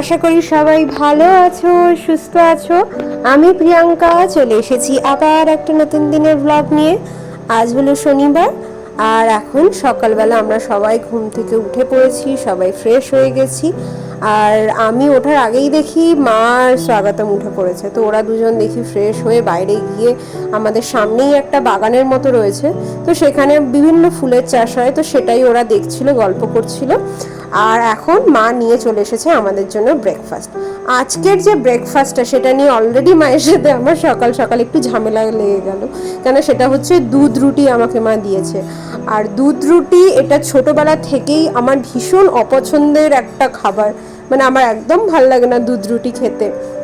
আশা করি সবাই ভালো আছো, সুস্থ আছো। আমি প্রিয়াঙ্কা, চলে এসেছি আবার একটা নতুন দিনের ব্লগ নিয়ে। আজ হলো শনিবার, আর এখন সকালবেলা আমরা সবাই ঘুম থেকে উঠে পড়েছি, সবাই ফ্রেশ হয়ে গেছি। আর আমি ওঠার আগেই দেখি মা আর স্বাগতম উঠে পড়েছে। তো ওরা দুজন দেখি ফ্রেশ হয়ে বাইরে গিয়ে আমাদের সামনেই একটা বাগানের মতো রয়েছে। তো সেখানে বিভিন্ন ফুলের চাষ হয়, তো সেটাই ওরা দেখছিল, গল্প করছিল। আর এখন মা নিয়ে চলে এসেছে আমাদের জন্য ব্রেকফাস্ট আজকের যে ব্রেকফাস্টটা সেটা নিয়ে অলরেডি মায়ের সাথে আমার সকাল সকাল একটু ঝামেলা লেগে গেল। কেন সেটা হচ্ছে দুধ রুটি আমাকে মা দিয়েছে। আর দুধ রুটি এটা ছোটোবেলা থেকেই আমার ভীষণ অপছন্দের একটা খাবার। মানে আমার একদম ভালো লাগে না দুধ রুটি খেতে।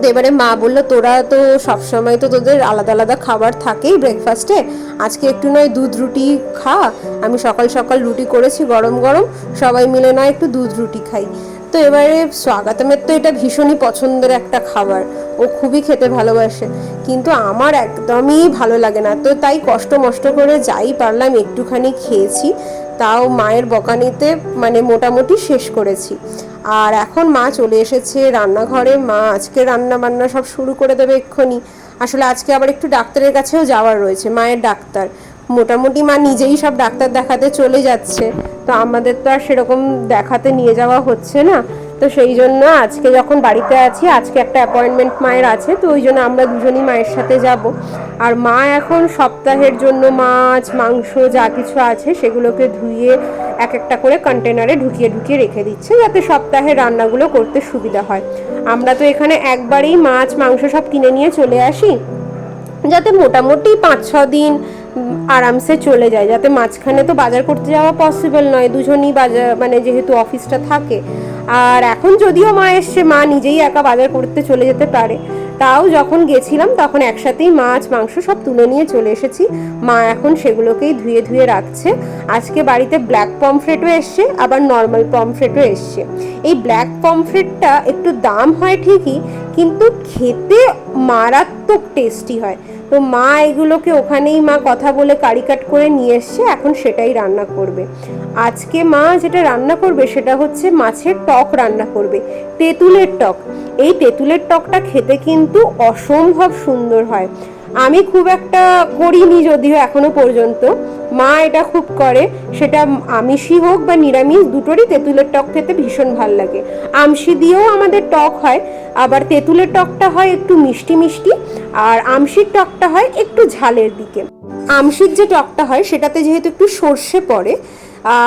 তো এবারে মা বলল, তোরা তো সবসময় তো তোদের আলাদা আলাদা খাবার থাকেই ব্রেকফাস্টে আজকে একটু নয়, দুধ রুটি খা। আমি সকাল সকাল রুটি করেছি গরম গরম। সবাই মিলে নয়, একটু দুধ রুটি খাই। তো এবারে স্বাগতমের তো এটা ভীষণই পছন্দের একটা খাবার। ও খুবই খেতে ভালোবাসে। কিন্তু আমার একদমই ভালো লাগে না। তো তাই কষ্ট মষ্ট করে যাই পারলাম, একটুখানি খেয়েছি। তাও মায়ের বকানিতে মানে মোটামুটি শেষ করেছি। আর এখন মা চলে এসেছে রান্নাঘরে। মা আজকে রান্না বান্না সব শুরু করে দেবে এক্ষুনি। আসলে আজকে আবার একটু ডাক্তারের কাছেও যাওয়ার রয়েছে, মায়ের ডাক্তার। মোটামুটি মা নিজেই সব ডাক্তার দেখাতে চলে যাচ্ছে। তো আমাদের তো আর সেরকম দেখাতে নিয়ে যাওয়া হচ্ছে না। তো সেই জন্য আজকে যখন বাড়িতে আছি, আজকে একটা অ্যাপয়েন্টমেন্ট মায়ের আছে, তো ওই জন্য আমরা দুজনই মায়ের সাথে যাব। আর মা এখন সপ্তাহের জন্য মাছ, মাংস যা কিছু আছে সেগুলোকে ধুয়ে এক একটা করে কন্টেনারে ঢুকিয়ে ঢুকিয়ে রেখে দিচ্ছে, যাতে সপ্তাহে রান্নাগুলো করতে সুবিধা হয়। আমরা তো এখানে একবারেই মাছ, মাংস সব কিনে নিয়ে চলে আসি, যাতে মোটামুটি পাঁচ ছ দিন আরামসে চলে যায়। যাতে মাঝখানে তো বাজার করতে যাওয়া পসিবল নয়। দুজনই বাজার মানে যেহেতু অফিসটা থাকে। আর এখন যদিও মা এসছে, মা নিজেই একা বাজার করতে চলে যেতে পারে। তাও যখন গেছিলাম, তখন একসাথেই মাছ, মাংস সব তুলে নিয়ে চলে এসেছি। মা এখন সেগুলোকেই ধুয়ে ধুয়ে রাখছে। আজকে বাড়িতে ব্ল্যাক পমফ্রেটও এসছে, আবার নর্মাল পমফ্রেটও এসছে। এই ব্ল্যাক পমফ্রেটটা একটু দাম হয় ঠিকই কিন্তু খেতে মারাত্মক টেস্টি হয়। তো মা এগুলোকে ওখানেই মা কথা বলে কারি কাট করে নিয়ে এসছে, এখন সেটাই রান্না করবে। আজকে মা যেটা রান্না করবে সেটা হচ্ছে মাছের টক রান্না করবে, তেঁতুলের টক। এই তেঁতুলের টকটা খেতে কিন্তু অসম্ভব সুন্দর হয়। আমি খুব একটা করিনি যদিও এখনও পর্যন্ত। মা এটা খুব করে, সেটা আমিষই হোক বা নিরামিষ, দুটোরই তেঁতুলের টক খেতে ভীষণ ভালো লাগে। আমশি দিয়েও আমাদের টক হয়, আবার তেঁতুলের টকটা হয় একটু মিষ্টি মিষ্টি, আর আমশির টকটা হয় একটু ঝালের দিকে। আমশির যে টকটা হয়, সেটাতে যেহেতু একটু সর্ষে পড়ে,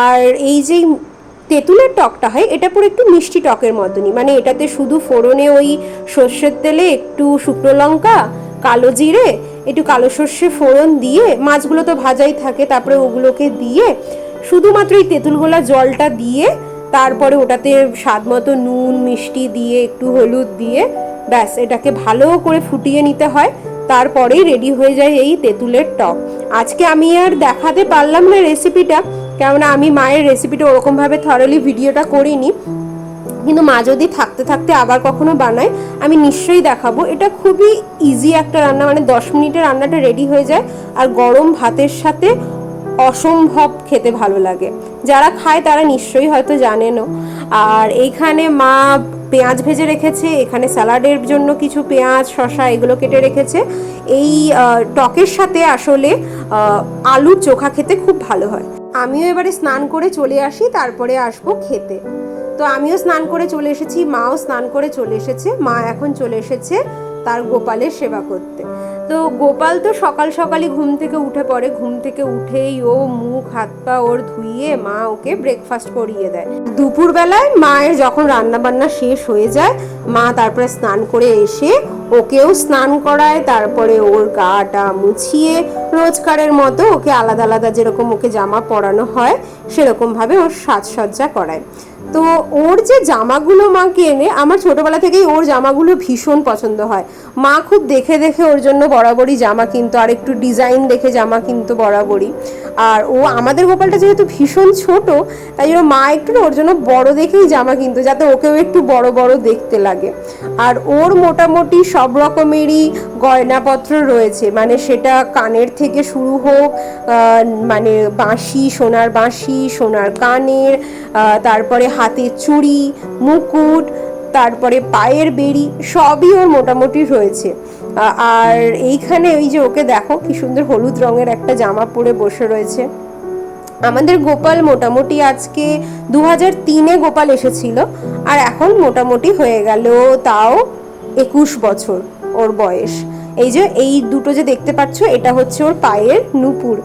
আর এই যে তেঁতুলের টকটা হয়, এটা পুরো একটু মিষ্টি টকের মতনই। মানে এটাতে শুধু ফোড়নে ওই সর্ষের তেলে একটু শুকনো লঙ্কা কালো জিরে, একটু কালো সর্ষে ফোড়ন দিয়ে, মাছগুলো তো ভাজাই থাকে, তারপরে ওগুলোকে দিয়ে শুধুমাত্র এই তেঁতুলগোলা জলটা দিয়ে, তারপরে ওটাতে স্বাদ মতো নুন, মিষ্টি দিয়ে, একটু হলুদ দিয়ে, ব্যাস, এটাকে ভালো করে ফুটিয়ে নিতে হয়, তারপরেই রেডি হয়ে যায় এই তেঁতুলের টক। আজকে আমি আর দেখাতে পারলাম না রেসিপিটা কেননা আমি মায়ের রেসিপিটা ওরকমভাবে থরলি ভিডিওটা করিনি। কিন্তু মা যদি থাকতে থাকতে আবার কখনো বানায়, আমি নিশ্চয়ই দেখাবো। এটা খুবই ইজি একটা রান্না মানে দশ মিনিটে রান্নাটা রেডি হয়ে যায়। আর গরম ভাতের সাথে অসম্ভব খেতে ভালো লাগে। যারা খায় তারা নিশ্চয়ই হয়তো জানেনও। আর এইখানে মা পেঁয়াজ ভেজে রেখেছে, এখানে স্যালাডের জন্য কিছু পেঁয়াজ, শসা এগুলো কেটে রেখেছে। এই টকের সাথে আসলে আলুর চোখা খেতে খুব ভালো হয়। আমিও এবারে স্নান করে চলে আসি, তারপরে আসব খেতে। তো আমিও স্নান করে চলে এসেছি, মাও স্নান করে চলে এসেছে, মা এখন চলে এসেছে তার গোপালের সেবা করতে। তো গোপাল তো সকাল সকালই ঘুম থেকে উঠে পড়ে, ঘুম থেকে উঠেই ও মুখ, হাত, পা ওর ধুইয়ে মা ওকে ব্রেকফাস্ট করিয়ে দেয়। দুপুরবেলায় মায়ের যখন রান্না বান্না শেষ হয়ে যায়, মা তারপরে স্নান করে এসে ওকেও স্নান করায়, তারপরে ওর গাটা মুছিয়ে রোজকারের মতো ওকে আলাদা আলাদা যেরকম ওকে জামা পরানো হয়, সেরকমভাবে ওর সাজসজ্জা করায়। তো ওর যে জামাগুলো মা কেনে, আমার ছোটবেলা থেকেই ওর জামাগুলো ভীষণ পছন্দ হয়। মা খুব দেখে দেখে ওর জন্য বরাবরই জামা কিনতো, আর একটু ডিজাইন দেখে জামা কিনতো বরাবরই। আর ও আমাদের গোপালটা যেহেতু ভীষণ ছোট, তাই জন্য মা একটু ওর জন্য বড় দেখেই জামা কিনতো, যাতে ওকেও একটু বড় বড় দেখতে লাগে। আর ওর মোটামুটি সব রকমেরই গয়নাপত্র রয়েছে মানে সেটা কানের থেকে শুরু হোক মানে বাঁশি, সোনার বাঁশি, সোনার কানের তারপরে হাতের চুড়ি, মুকুট, তারপরে পায়ের বেরি সবই ওর মোটামুটি রয়েছে। আর এইখানে ওই যে ওকে দেখো, কি সুন্দর হলুদ রঙের একটা জামা পরে বসে রয়েছে। আমাদের গোপাল মোটামুটি আজকে দু হাজার তিনে গোপাল এসেছিল, আর এখন মোটামুটি হয়ে গেল তাও একুশ বছর ওর বয়স। এই যে, এই দুটো যে দেখতে পাচ্ছ, এটা হচ্ছে ওর পায়ের নুপুর।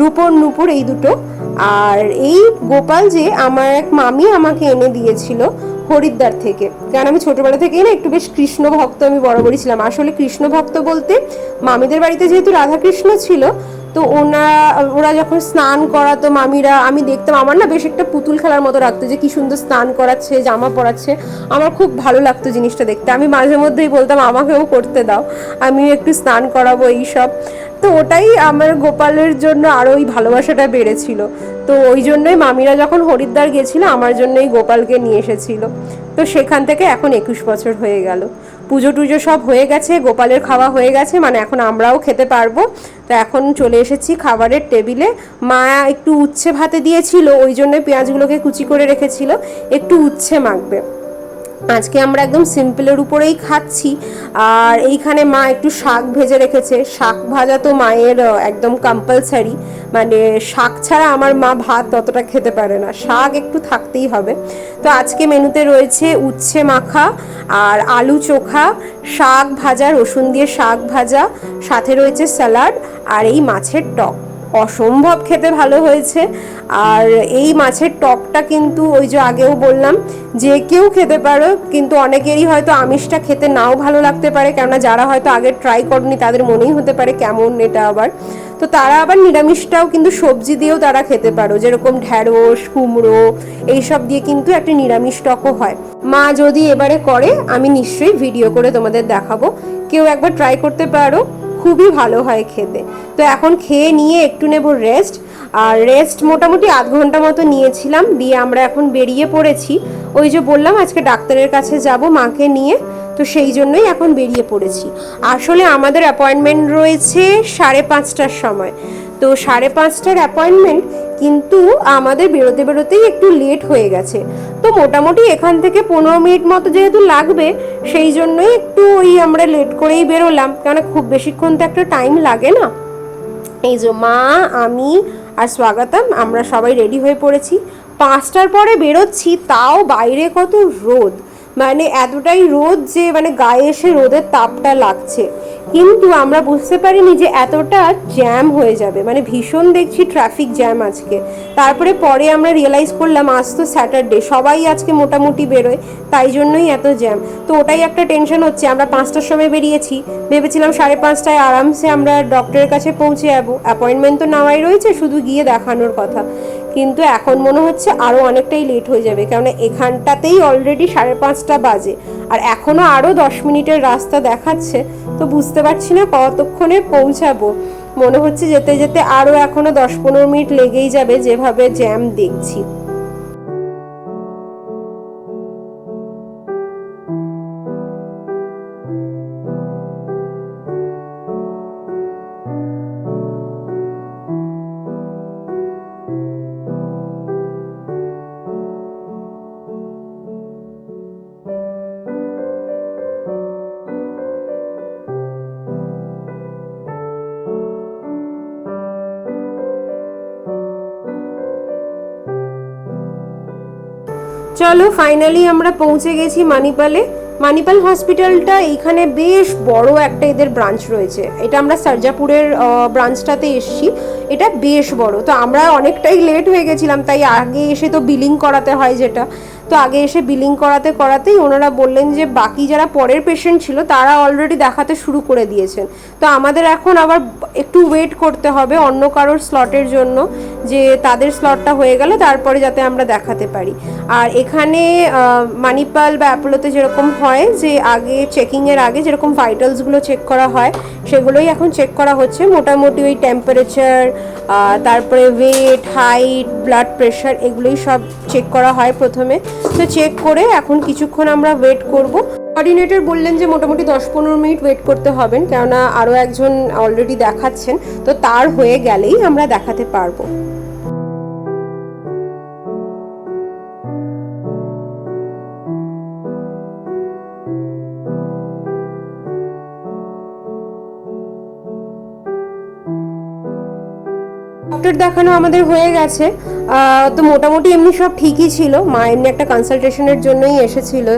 রূপোর নুপুর এই দুটো। আর এই গোপাল যে আমার এক মামি আমাকে এনে দিয়েছিল হরিদ্বার থেকে। কারণ আমি ছোটবেলা থেকেই না একটু বেশ কৃষ্ণ ভক্ত, আমি বরাবরই ছিলাম। আসলে কৃষ্ণ ভক্ত বলতে মামিদের বাড়িতে যেহেতু রাধাকৃষ্ণ ছিল তো ওনারা ওরা যখন স্নান করাতো মামিরা, আমি দেখতাম, আমার না বেশ একটা পুতুল খেলার মতো রাখতো যে কি সুন্দর স্নান করাচ্ছে, জামা পরাচ্ছে। আমার খুব ভালো লাগতো জিনিসটা দেখতে। আমি মাঝে মধ্যেই বলতাম, আমাকেও করতে দাও। আমি একটু স্নান করাবো এইসব। তো ওটাই আমার গোপালের জন্য আরও ওই ভালোবাসাটা বেড়েছিল। তো ওই জন্যই মামিরা যখন হরিদ্বার গেছিল, আমার জন্যই গোপালকে নিয়ে এসেছিল। তো সেখান থেকে এখন একুশ বছর হয়ে গেল। পুজো টুজো সব হয়ে গেছে, গোপালের খাওয়া হয়ে গেছে মানে এখন আমরাও খেতে পারব। তো এখন চলে এসেছি খাবারের টেবিলে। মা একটু উচ্ছে ভাতে দিয়েছিল, ওই জন্য পেঁয়াজগুলোকে কুচি করে রেখেছিল, একটু উচ্ছে মাখবে। আজকে আমরা একদম সিম্পলের উপরেই খাচ্ছি। আর এইখানে মা একটু শাক ভেজে রেখেছে। শাক ভাজা তো মায়ের একদম কম্পালসারি মানে শাক ছাড়া আমার মা ভাত ততটা খেতে পারে না। শাক একটু থাকতেই হবে। তো আজকে মেনুতে রয়েছে উচ্ছে মাখা আর আলু চোখা, শাক ভাজা, রসুন দিয়ে শাক ভাজা, সাথে রয়েছে স্যালাড আর এই মাছের টক। অসম্ভব খেতে ভালো হয়েছে। আর এই মাছের টকটা কিন্তু ওই যে আগেও বললাম, যে কেউ খেতে পারো, কিন্তু অনেকেরই হয়তো আমিষটা খেতে নাও ভালো লাগতে পারে, কেননা যারা হয়তো আগে ট্রাই করনি, তাদের মনেই হতে পারে কেমন এটা আবার। তো তারা আবার নিরামিষটাও কিন্তু সবজি দিয়েও তারা খেতে পারো, যেরকম ঢ্যাঁড়স, কুমড়ো, এইসব দিয়ে কিন্তু একটা নিরামিষ টকও হয়। মা যদি এবারে করে, আমি নিশ্চয়ই ভিডিও করে তোমাদের দেখাবো। কেউ একবার ট্রাই করতে পারো। খুবই ভালো হয় খেতে। তো এখন খেয়ে নিয়ে একটু নেব রেস্ট আর রেস্ট মোটামুটি আধ ঘণ্টা মতো নিয়েছিলাম, দিয়ে আমরা এখন বেরিয়ে পড়েছি। ওই যে বললাম, আজকে ডাক্তারের কাছে যাব মাকে নিয়ে, তো সেই জন্যই এখন বেরিয়ে পড়েছি। আসলে আমাদের অ্যাপয়েন্টমেন্ট রয়েছে সাড়ে পাঁচটার সময়। তো সাড়ে পাঁচটার অ্যাপয়েন্টমেন্ট কিন্তু আমাদের বেরোতে বেরোতেই একটু লেট হয়ে গেছে। তো মোটামুটি এখান থেকে পনেরো মিনিট মতো যেহেতু লাগবে, সেই জন্যই একটু ওই আমরা লেট করেই বেরোলাম। কেন খুব বেশিক্ষণ তো একটা টাইম লাগে না। এই যে মা, আমি আর স্বাগতম, আমরা সবাই রেডি হয়ে পড়েছি। পাঁচটার পরে বেরোচ্ছি, তাও বাইরে কত রোদ। মানে এতটাই রোদ যে মানে গায়ে এসে রোদের তাপটা লাগছে। কিন্তু আমরা বুঝতে পারিনি যে এতটা জ্যাম হয়ে যাবে। মানে ভীষণ দেখছি ট্রাফিক জ্যাম আজকে। তারপরে পরে আমরা রিয়েলাইজ করলাম, আজ তো স্যাটারডে সবাই আজকে মোটামুটি বেরোয়, তাই জন্যই এত জ্যাম তো ওটাই একটা টেনশন হচ্ছে, আমরা পাঁচটার সময় বেরিয়েছি। ভেবেছিলাম সাড়ে পাঁচটায় আরামসে আমরা ডক্টরের কাছে পৌঁছে যাব। অ্যাপয়েন্টমেন্ট তো নেওয়াই রয়েছে, শুধু গিয়ে দেখানোর কথা। কিন্তু এখন মনে হচ্ছে আরও অনেকটাই লেট হয়ে যাবে, কেননা এখানটাতেই অলরেডি সাড়ে পাঁচটা বাজে। আর এখনও আরও দশ মিনিটের রাস্তা দেখাচ্ছে, তো বুঝতে পারছি না কতক্ষণে পৌঁছাবো। মনে হচ্ছে যেতে যেতে আরও এখনও দশ পনেরো মিনিট লেগেই যাবে যেভাবে জ্যাম দেখছি। চলো ফাইনালি আমরা পৌঁছে গেছি মানিপালে। মানিপাল হসপিটালটা এইখানে বেশ বড় একটা এদের ব্রাঞ্চ রয়েছে। এটা আমরা সার্জাপুরের ব্রাঞ্চটাতে এসছি। এটা বেশ বড়। তো আমরা অনেকটাই লেট হয়ে গেছিলাম, তাই আগে এসে তো বিলিং করাতে হয় যেটা। তো আগে এসে বিলিং করাতে করাতেই ওনারা বললেন যে বাকি যারা পরের পেশেন্ট ছিল, তারা অলরেডি দেখাতে শুরু করে দিয়েছেন। তো আমাদের এখন আবার একটু ওয়েট করতে হবে অন্য কারোর স্লটের জন্য, যে তাদের স্লটটা হয়ে গেলে, তারপরে যাতে আমরা দেখাতে পারি। আর এখানে মানিপাল বা অ্যাপোলোতে যেরকম হয়, যে আগে চেকিংয়ের আগে যেরকম ভাইটালসগুলো চেক করা হয়, সেগুলোই এখন চেক করা হচ্ছে। মোটামুটি ওই টেম্পারেচার তারপরে ওয়েট হাইট ব্লাড প্রেশার এগুলোই সব চেক করা হয় প্রথমে। তো চেক করে এখন কিছুক্ষণ আমরা ওয়েট করব। কোঅর্ডিনেটর বললেন যে মোটামুটি দশ পনেরো মিনিট ওয়েট করতে হবেন, কেননা আরও একজন অলরেডি দেখাচ্ছেন। তো তার হয়ে গেলেই আমরা দেখাতে পারব। দেখানো আমাদের হয়ে গেছে। তো মোটামুটি এমনি সব ঠিকই ছিল। মা এমনি একটা কনসালটেশনের জন্যই এসেছিল।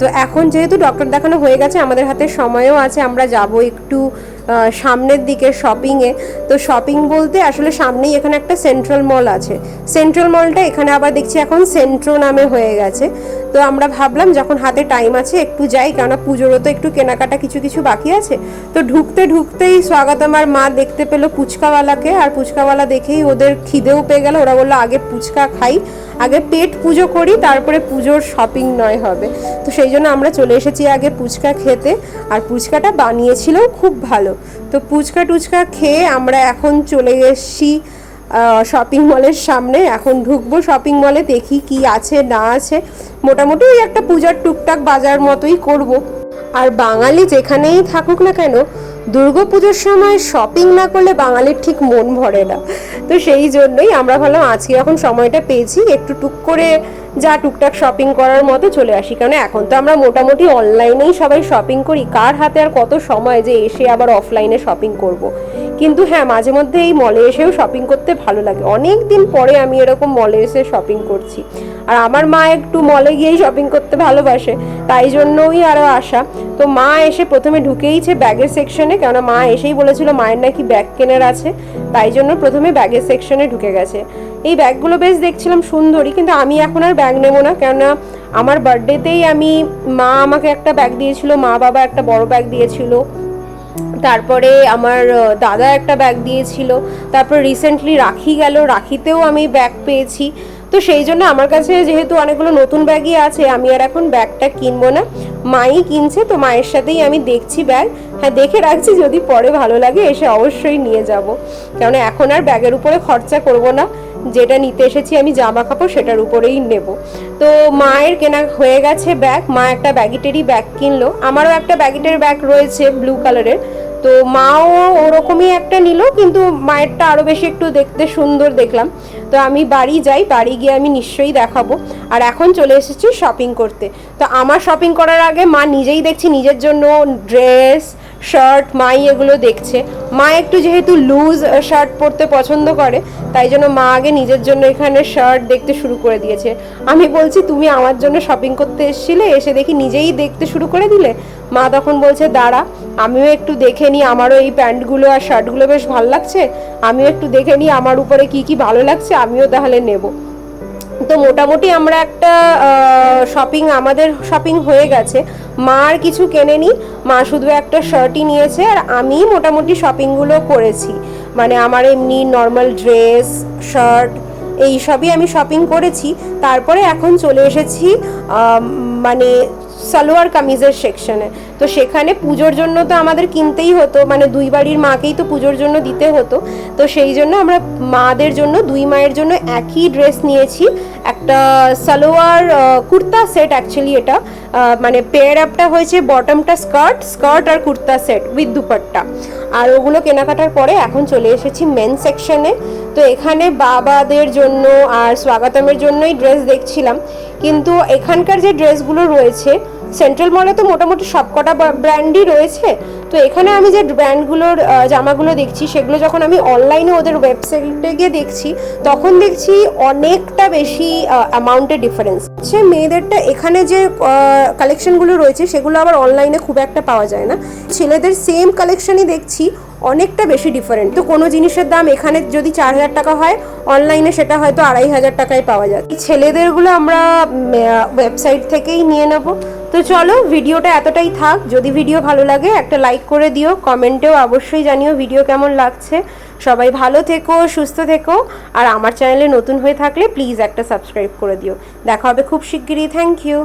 তো এখন যেহেতু ডক্টর দেখানো হয়ে গেছে, আমাদের হাতে সময়ও আছে, আমরা যাব একটু সামনের দিকে শপিংয়ে তো শপিং বলতে আসলে সামনেই এখানে একটা সেন্ট্রাল মল আছে। সেন্ট্রাল মলটা এখানে আবার দেখছি এখন সেন্ট্রো নামে হয়ে গেছে। তো আমরা ভাবলাম, যখন হাতে টাইম আছে, একটু যাই, কেননা পুজোরও তো একটু কেনাকাটা কিছু কিছু বাকি আছে। তো ঢুকতে, ঢুকতেই স্বাগত, আমার মা দেখতে পেল পুচকাওয়ালাকে, আর পুচকাওয়ালা দেখেই ওদের খিদেও পেয়ে গেল। ওরা বলল, আগে পুচকা খাই, আগে পেট পুজো করি, তারপরে পুজোর শপিং নয় হবে। তো সেই জন্য আমরা চলে এসেছি আগে পুচকা খেতে, আর ফুচকাটা বানিয়েছিল খুব ভালো। তো ফুচকা টুচকা খেয়ে আমরা এখন চলে এসেছি শপিং মলের সামনে। এখন ঢুকবো শপিং মলে দেখি কি আছে, না আছে। মোটামুটি ওই একটা পূজার টুকটাক বাজার মতোই করব। আর বাঙালি যেখানেই থাকুক না কেন, দুর্গা পুজোর সময় শপিং না করলে বাঙালির ঠিক মন ভরে না। তো সেই জন্যই আমরা ভাবলাম আজকে এখন সময়টা পেয়েছি, একটু টুক করে যা টুকটাক শপিং করার মতো চলে আসি। কারণ এখন তো আমরা মোটামুটি অনলাইনেই সবাই শপিং করি। কার হাতে আর কত সময় যে এসে আবার অফলাইনে শপিং করব। কিন্তু হ্যাঁ মাঝে মধ্যে এই মলে এসেও শপিং করতে ভালো লাগে। অনেক দিন পরে আমি এরকম মলে এসে শপিং করছি। আর আমার মা একটু মলে গিয়েই শপিং করতে ভালোবাসে। তাই জন্যই আরও আসা তো মা এসে প্রথমে ঢুকেইছে ব্যাগের সেকশনে কেননা মা এসেই বলেছিল, মায়ের নাকি ব্যাগ কেনার আছে। তাই জন্য প্রথমে ব্যাগের সেকশনে ঢুকে গেছে। এই ব্যাগগুলো বেশ দেখছিলাম সুন্দরই কিন্তু আমি এখন আর ব্যাগ নেব না, কেননা আমার বার্থডেতেই আমি মা আমাকে একটা ব্যাগ দিয়েছিল, মা বাবা একটা বড় ব্যাগ দিয়েছিল। তারপরে আমার দাদা একটা ব্যাগ দিয়েছিল। তারপর রিসেন্টলি রাখি গেল, রাখিতেও আমি ব্যাগ পেয়েছি। তো সেই জন্য আমার কাছে যেহেতু অনেকগুলো নতুন ব্যাগই আছে, আমি আর এখন ব্যাগটা কিনবো না। মাই কিনছে, তো মায়ের সাথেই আমি দেখছি ব্যাগ। হ্যাঁ দেখে রাখছি, যদি পরে ভালো লাগে, এসে অবশ্যই নিয়ে যাব। কেননা এখন আর ব্যাগের উপরে খরচা করব না। যেটা নিতে এসেছি আমি জামা কাপড়, সেটার উপরেই নেব। তো মায়ের কেনা হয়ে গেছে ব্যাগ। মা একটা ব্যাগিটেরই ব্যাগ কিনলো। আমারও একটা ব্যাগিটের ব্যাগ রয়েছে, ব্লু কালারের। তো মাও ওরকমই একটা নিল, কিন্তু মায়েরটা আরও বেশি একটু দেখতে সুন্দর দেখলাম। তো আমি বাড়ি যাই, বাড়ি গিয়ে আমি নিশ্চয়ই দেখাবো। আর এখন চলে এসেছি শপিং করতে। তো আমার শপিং করার আগে মা নিজেই দেখছি নিজের জন্য ড্রেস শার্ট, মাই এগুলো দেখছে। মা একটু যেহেতু লুজ শার্ট পরতে পছন্দ করে, তাই জন্য মা আগে নিজের জন্য এখানে শার্ট দেখতে শুরু করে দিয়েছে। আমি বলছি, তুমি আমার জন্য শপিং করতে এসেছিলে, এসে দেখি নিজেই দেখতে শুরু করে দিলে? মা তখন বলছে, দাঁড়া, আমিও একটু দেখে নিই আমারও এই প্যান্টগুলো আর শার্টগুলো বেশ ভালো লাগছে। আমিও একটু দেখে নিই আমার উপরে কি কি ভালো লাগছে, আমিও তাহলে নেব। তো মোটামুটি আমরা একটা শপিং আমাদের শপিং হয়ে গেছে। মা আর কিছু কেনেনি, মা শুধু একটা শার্টই নিয়েছে আর আমি মোটামুটি শপিংগুলো করেছি। মানে আমার এমনি নর্মাল ড্রেস শার্ট এই সবই আমি শপিং করেছি। তারপরে এখন চলে এসেছি মানে সালোয়ার কামিজের সেকশনে তো সেখানে পুজোর জন্য তো আমাদের কিনতেই হতো মানে দুই বাড়ির মাকেই তো পুজোর জন্য দিতে হতো। তো সেই জন্য আমরা মাদের জন্য, দুই মায়ের জন্য একই ড্রেস নিয়েছি। একটা সালোয়ার কুর্তা সেট অ্যাকচুয়ালি এটা। মানে পেয়ার আপটা হয়েছে বটমটা স্কার্ট স্কার্ট আর কুর্তা সেট উইথ দুপাট্টা। আর ওগুলো কেনাকাটার পরে এখন চলে এসেছি মেন সেকশনে তো এখানে বাবাদের জন্য আর স্বাগতমের জন্যই ড্রেস দেখছিলাম। কিন্তু এখানকার যে ড্রেসগুলো রয়েছে সেন্ট্রাল মলে তো মোটামুটি সবকটা ব্র্যান্ডই রয়েছে। তো এখানে আমি যে ব্র্যান্ডগুলোর জামাগুলো দেখছি, সেগুলো যখন আমি অনলাইনে ওদের ওয়েবসাইটে গিয়ে দেখছি, তখন দেখছি অনেকটা বেশি অ্যামাউন্টের ডিফারেন্স সে মেয়েদেরটা এখানে যে কালেকশনগুলো রয়েছে, সেগুলো আবার অনলাইনে খুব একটা পাওয়া যায় না। ছেলেদের সেম কালেকশনই দেখছি, অনেকটা বেশি ডিফারেন্ট তো কোনো জিনিসের দাম এখানে যদি চার হাজার টাকা হয় অনলাইনে সেটা হয়তো আড়াই হাজার টাকায় পাওয়া যায় ছেলেদেরগুলো আমরা ওয়েবসাইট থেকেই নিয়ে নেব। তো চলো, ভিডিওটা এতটাই থাক। যদি ভিডিও ভালো লাগে, একটা লাইক করে দিও। কমেন্টেও অবশ্যই জানিও ভিডিও কেমন লাগছে। সবাই ভালো থেকো, সুস্থ থেকো। আর আমার চ্যানেলে নতুন হয়ে থাকলে প্লিজ একটা সাবস্ক্রাইব করে দিও। দেখা হবে খুব শিগগিরই। Thank you